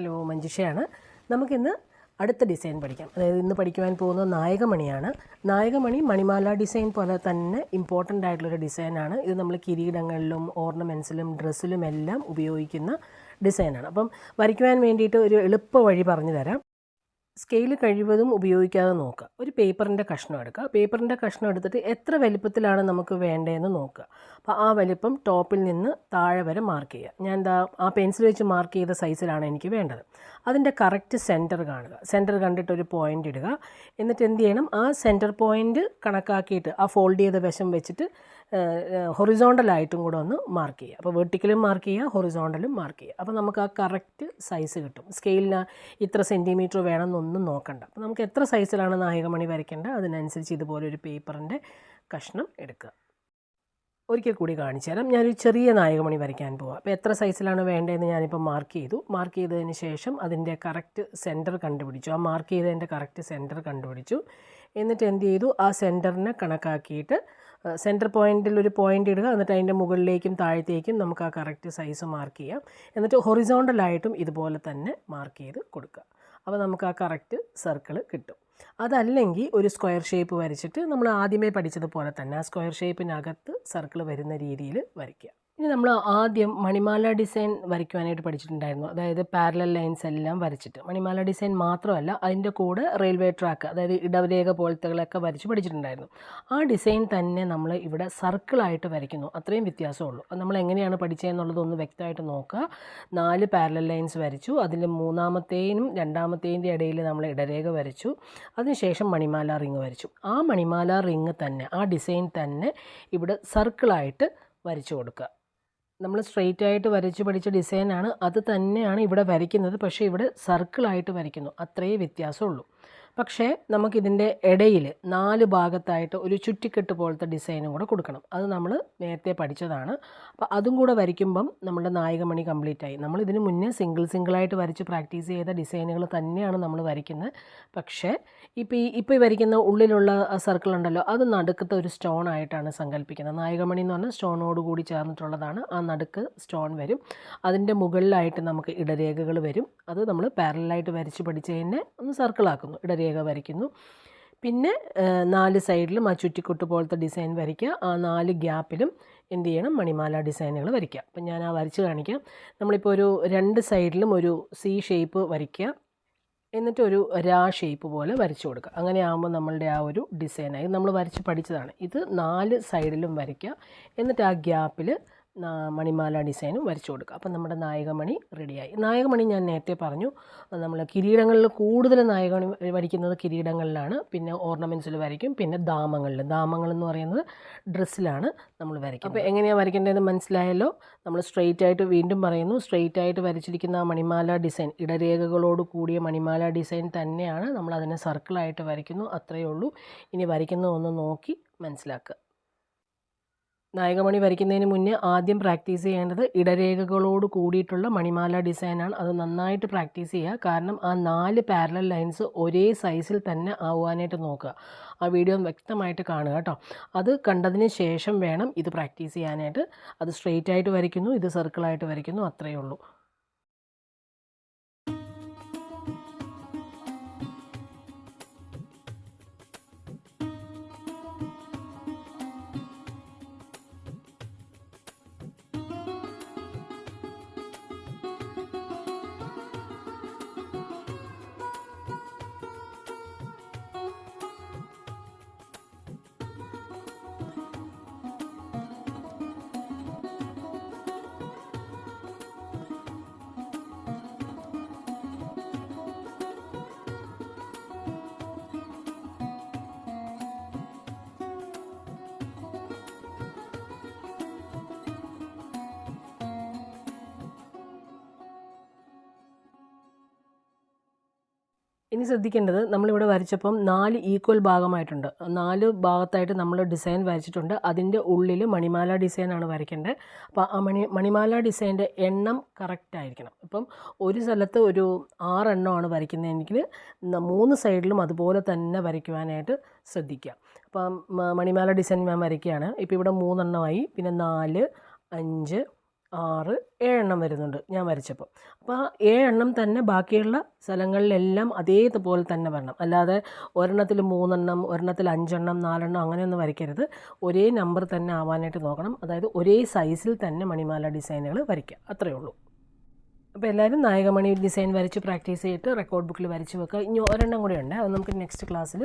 Hello മഞ്ജുഷയാണ്. നമുക്കിന്ന് അടുത്ത design പഠിക്കാം. അതായത് ഇന്ന് പഠിക്കുവാൻ പോകുന്നത് നായകമണിയാണ്. നായകമണി മണിമാല ഡിസൈൻ പോലെ തന്നെ ഇമ്പോർട്ടന്റ് ആയിട്ടുള്ളൊരു ഡിസൈനാണ് ഇത് നമ്മൾ കിരീടങ്ങളിലും ഓർണമെന്റ്സിലും ഡ്രസ്സിലും എല്ലാം ഉപയോഗിക്കുന്ന ഡിസൈനാണ് അപ്പം വരയ്ക്കുവാൻ വേണ്ടിയിട്ട് ഒരു എളുപ്പ വഴി പറഞ്ഞു തരാം. സ്കെയിൽ കഴിവതും ഉപയോഗിക്കാതെ നോക്കുക. ഒരു പേപ്പറിന്റെ കഷ്ണം എടുക്കുക. പേപ്പറിന്റെ കഷ്ണം എടുത്തിട്ട് എത്ര വലിപ്പത്തിലാണ് നമുക്ക് വേണ്ടതെന്ന് നോക്കുക. അപ്പോൾ ആ വലിപ്പം ടോപ്പിൽ നിന്ന് താഴെ വരെ മാർക്ക് ചെയ്യുക. ഞാൻ എന്താ ആ പെൻസിൽ വെച്ച് മാർക്ക് ചെയ്ത സൈസിലാണ് എനിക്ക് വേണ്ടത്. അതിന്റെ കറക്റ്റ് സെന്റർ കാണുക. സെന്റർ കണ്ടിട്ട് ഒരു പോയിന്റ് ഇടുക. എന്നിട്ട് എന്ത് ചെയ്യണം? ആ സെന്റർ പോയിന്റ് കണക്കാക്കിയിട്ട് ആ ഫോൾഡ് ചെയ്ത വശം വെച്ചിട്ട് ഹൊറിസോണ്ടലായിട്ടും കൂടെ ഒന്ന് മാർക്ക് ചെയ്യുക. അപ്പോൾ വെർട്ടിക്കലും മാർക്ക് ചെയ്യുക ഹൊറിസോണ്ടലും മാർക്ക് ചെയ്യുക. അപ്പോൾ നമുക്ക് ആ കറക്റ്റ് സൈസ് കിട്ടും. സ്കെയിലിന് ഇത്ര സെന്റിമീറ്റർ വേണമെന്നൊന്നും നോക്കണ്ട. അപ്പോൾ നമുക്ക് എത്ര സൈസിലാണ് നായകമണി വരയ്ക്കേണ്ടത് അതിനനുസരിച്ച് ഇതുപോലെ ഒരു പേപ്പറിന്റെ കഷ്ണം എടുക്കുക. ഒരിക്കൽ കൂടി കാണിച്ചു തരാം. ഞാനൊരു ചെറിയ നായകമണി വരയ്ക്കാൻ പോവാം. അപ്പോൾ എത്ര സൈസിലാണ് വേണ്ടതെന്ന് ഞാനിപ്പോൾ മാർക്ക് ചെയ്തു. മാർക്ക് ചെയ്തതിന് ശേഷം അതിന്റെ കറക്റ്റ് സെന്റർ കണ്ടുപിടിച്ചു. ആ മാർക്ക് ചെയ്തതിന്റെ കറക്റ്റ് സെന്റർ കണ്ടുപിടിച്ചു. എന്നിട്ട് എന്ത് ചെയ്തു? ആ സെന്ററിനെ കണക്കാക്കിയിട്ട് സെന്റർ പോയിന്റിൽ ഒരു പോയിന്റ് ഇടുക എന്നിട്ട് അതിന്റെ മുകളിലേക്കും താഴത്തേക്കും നമുക്ക് ആ കറക്റ്റ് സൈസ് മാർക്ക് ചെയ്യാം. എന്നിട്ട് ഹൊറിസോണ്ടലായിട്ടും ഇതുപോലെ തന്നെ മാർക്ക് ചെയ്ത് കൊടുക്കുക. അപ്പോൾ നമുക്ക് ആ കറക്റ്റ് സർക്കിൾ കിട്ടും. അതല്ലെങ്കിൽ ഒരു സ്ക്വയർ ഷേപ്പ് വരച്ചിട്ട് നമ്മൾ ആദ്യമേ പഠിച്ചതുപോലെ തന്നെ ആ സ്ക്വയർ ഷേപ്പിനകത്ത് സർക്കിൾ വരുന്ന രീതിയിൽ വരയ്ക്കുക. ഇനി നമ്മൾ ആദ്യം മണിമാല ഡിസൈൻ വരയ്ക്കുവാനായിട്ട് പഠിച്ചിട്ടുണ്ടായിരുന്നു. അതായത് പാരലൽ ലൈൻസ് എല്ലാം വരച്ചിട്ട്. മണിമാല ഡിസൈൻ മാത്രമല്ല അതിന്റെ കൂടെ റെയിൽവേ ട്രാക്ക് അതായത് ഇടവരേഖ പോലത്തെകളൊക്കെ വരച്ച് പഠിച്ചിട്ടുണ്ടായിരുന്നു. ആ ഡിസൈൻ തന്നെ നമ്മൾ ഇവിടെ സർക്കിളായിട്ട് വരയ്ക്കുന്നു. അത്രയും വ്യത്യാസമുള്ളൂ. അത് നമ്മൾ എങ്ങനെയാണ് പഠിച്ചതെന്നുള്ളതൊന്ന് വ്യക്തമായിട്ട് നോക്കുക. നാല് പാരലൽ ലൈൻസ് വരച്ചു. അതിൽ മൂന്നാമത്തേനും രണ്ടാമത്തേന്റെ ഇടയിൽ നമ്മൾ ഇടരേഖ വരച്ചു. അതിനുശേഷം മണിമാല റിങ് വരച്ചു. ആ മണിമാല റിങ് തന്നെ ആ ഡിസൈൻ തന്നെ ഇവിടെ സർക്കിളായിട്ട് വരച്ചു കൊടുക്കുക. നമ്മൾ സ്ട്രെയിറ്റ് ആയിട്ട് വരച്ച് പഠിച്ച ഡിസൈനാണ് അത് തന്നെയാണ് ഇവിടെ വരയ്ക്കുന്നത്. പക്ഷേ ഇവിടെ സർക്കിളായിട്ട് വരയ്ക്കുന്നു. അത്രയേ വ്യത്യാസമുള്ളൂ. പക്ഷേ നമുക്കിതിന്റെ ഇടയിൽ നാല് ഭാഗത്തായിട്ട് ഒരു ചുറ്റിക്കെട്ട് പോലത്തെ ഡിസൈനും കൂടെ കൊടുക്കണം. അത് നമ്മൾ നേരത്തെ പഠിച്ചതാണ്. അപ്പോൾ അതും കൂടെ വരയ്ക്കുമ്പം നമ്മുടെ നായകമണി കംപ്ലീറ്റ് ആയി നമ്മൾ ഇതിന് മുന്നേ സിംഗിൾ സിംഗിളായിട്ട് വരച്ച് പ്രാക്ടീസ് ചെയ്ത ഡിസൈനുകൾ തന്നെയാണ് നമ്മൾ വരയ്ക്കുന്നത്. പക്ഷേ ഇപ്പോൾ ഈ ഇപ്പോൾ വരയ്ക്കുന്ന ഉള്ളിലുള്ള സർക്കിൾ ഉണ്ടല്ലോ അത് നടുക്കത്തെ ഒരു സ്റ്റോൺ ആയിട്ടാണ് സങ്കല്പിക്കുന്നത്. നായകമണി എന്ന് പറഞ്ഞാൽ സ്റ്റോണോട് കൂടി ചേർന്നിട്ടുള്ളതാണ്. ആ നടുക്ക് സ്റ്റോൺ വരും. അതിന്റെ മുകളിലായിട്ട് നമുക്ക് ഇടരേഖകൾ വരും. അത് നമ്മൾ പാരലായിട്ട് വരച്ച് പഠിച്ചതിനെ ഒന്ന് സർക്കിളാക്കുന്നു. ഇടരേഖ വരയ്ക്കുന്നു. പിന്നെ നാല് സൈഡിലും ആ ചുറ്റിക്കൊട്ട് പോലത്തെ ഡിസൈൻ വരയ്ക്കുക. ആ നാല് ഗ്യാപ്പിലും എന്ത് ചെയ്യണം? മണിമാല ഡിസൈനുകൾ വരയ്ക്കുക. അപ്പം ഞാൻ ആ വരച്ച് കാണിക്കാം. നമ്മളിപ്പോൾ ഒരു രണ്ട് സൈഡിലും ഒരു സി ഷേപ്പ് വരയ്ക്കുക. എന്നിട്ട് ഒരു രാ ഷേപ്പ് പോലെ വരച്ചു കൊടുക്കുക. അങ്ങനെ ആകുമ്പോൾ നമ്മളുടെ ആ ഒരു ഡിസൈനായി. നമ്മൾ വരച്ച് പഠിച്ചതാണ്. ഇത് നാല് സൈഡിലും വരയ്ക്കുക. എന്നിട്ട് ആ ഗ്യാപ്പിൽ മണിമാല ഡിസൈനും വരച്ചു കൊടുക്കുക. അപ്പം നമ്മുടെ നായകമണി റെഡിയായി. നായകമണി ഞാൻ നേരത്തെ പറഞ്ഞു നമ്മൾ കിരീടങ്ങളിൽ കൂടുതൽ നായകമണി വരയ്ക്കുന്നത് കിരീടങ്ങളിലാണ്. പിന്നെ ഓർണമെന്റ്സിൽ വരയ്ക്കും പിന്നെ ദാമങ്ങളിൽ. ദാമങ്ങൾ എന്ന് പറയുന്നത് ഡ്രസ്സിലാണ് നമ്മൾ വരയ്ക്കുന്നത്. അപ്പോൾ എങ്ങനെയാണ് വരയ്ക്കേണ്ടതെന്ന് മനസ്സിലായല്ലോ? നമ്മൾ സ്ട്രെയിറ്റ് ആയിട്ട് വീണ്ടും പറയുന്നു സ്ട്രെയിറ്റ് ആയിട്ട് വരച്ചിരിക്കുന്ന മണിമാല ഡിസൈൻ ഇടരേഖകളോട് കൂടിയ മണിമാല ഡിസൈൻ തന്നെയാണ് നമ്മൾ അതിനെ സർക്കിളായിട്ട് വരയ്ക്കുന്നു. അത്രയേ ഉള്ളൂ. ഇനി വരയ്ക്കുന്നതൊന്ന് നോക്കി മനസ്സിലാക്കുക. നായകമണി വരയ്ക്കുന്നതിന് മുന്നേ ആദ്യം പ്രാക്ടീസ് ചെയ്യേണ്ടത് ഇടരേഖകളോട് കൂടിയിട്ടുള്ള മണിമാല ഡിസൈനാണ്. അത് നന്നായിട്ട് പ്രാക്ടീസ് ചെയ്യുക. കാരണം ആ നാല് പാരലൽ ലൈൻസ് ഒരേ സൈസിൽ തന്നെ ആവാനായിട്ട് നോക്കുക. ആ വീഡിയോ വ്യക്തമായിട്ട് കാണുക കേട്ടോ. അത് കണ്ടതിന് ശേഷം വേണം ഇത് പ്രാക്ടീസ് ചെയ്യാനായിട്ട്. അത് സ്ട്രെയിറ്റ് ആയിട്ട് വരയ്ക്കുന്നു. ഇത് സർക്കിളായിട്ട് വരയ്ക്കുന്നു. അത്രയേ ഉള്ളൂ. ഇനി ശ്രദ്ധിക്കേണ്ടത് നമ്മളിവിടെ വരച്ചപ്പം നാല് ഈക്വൽ ഭാഗമായിട്ടുണ്ട്. നാല് ഭാഗത്തായിട്ട് നമ്മൾ ഡിസൈൻ വരച്ചിട്ടുണ്ട്. അതിന്റെ ഉള്ളിൽ മണിമാല ഡിസൈനാണ് വരയ്ക്കേണ്ടത്. അപ്പോൾ ആ മണി മണിമാല ഡിസൈന്റെ എണ്ണം കറക്റ്റ് ആയിരിക്കണം. ഇപ്പം ഒരു സ്ഥലത്ത് ഒരു ആറെണ്ണമാണ് വരയ്ക്കുന്നതെങ്കിൽ മൂന്ന് സൈഡിലും അതുപോലെ തന്നെ വരയ്ക്കുവാനായിട്ട് ശ്രദ്ധിക്കുക. അപ്പം മണിമാല ഡിസൈൻ ഞാൻ വരയ്ക്കുകയാണ്. ഇപ്പോൾ ഇവിടെ മൂന്നെണ്ണമായി. പിന്നെ നാല് അഞ്ച് ആറ് ഏഴെണ്ണം വരുന്നുണ്ട് ഞാൻ വരച്ചപ്പോൾ. അപ്പോൾ ആ ഏഴെണ്ണം തന്നെ ബാക്കിയുള്ള സ്ഥലങ്ങളിലെല്ലാം അതേതുപോലെ തന്നെ വരണം. അല്ലാതെ ഒരെണ്ണത്തിൽ മൂന്നെണ്ണം ഒരെണ്ണത്തിൽ അഞ്ചെണ്ണം നാലെണ്ണം അങ്ങനെയൊന്നും വരയ്ക്കരുത്. ഒരേ നമ്പർ തന്നെ ആവാനായിട്ട് നോക്കണം. അതായത് ഒരേ സൈസിൽ തന്നെ മണിമാല ഡിസൈനുകൾ വരയ്ക്കുക. അത്രയേ ഉള്ളൂ. അപ്പോൾ എല്ലാവരും നായകമണി ഡിസൈൻ വരച്ച് പ്രാക്ടീസ് ചെയ്തിട്ട് റെക്കോർഡ് ബുക്കിൽ വരച്ച് വെക്കുക. ഇനി ഒരെണ്ണം കൂടെ ഉണ്ട്. അത് നമുക്ക് നെക്സ്റ്റ് ക്ലാസ്സിൽ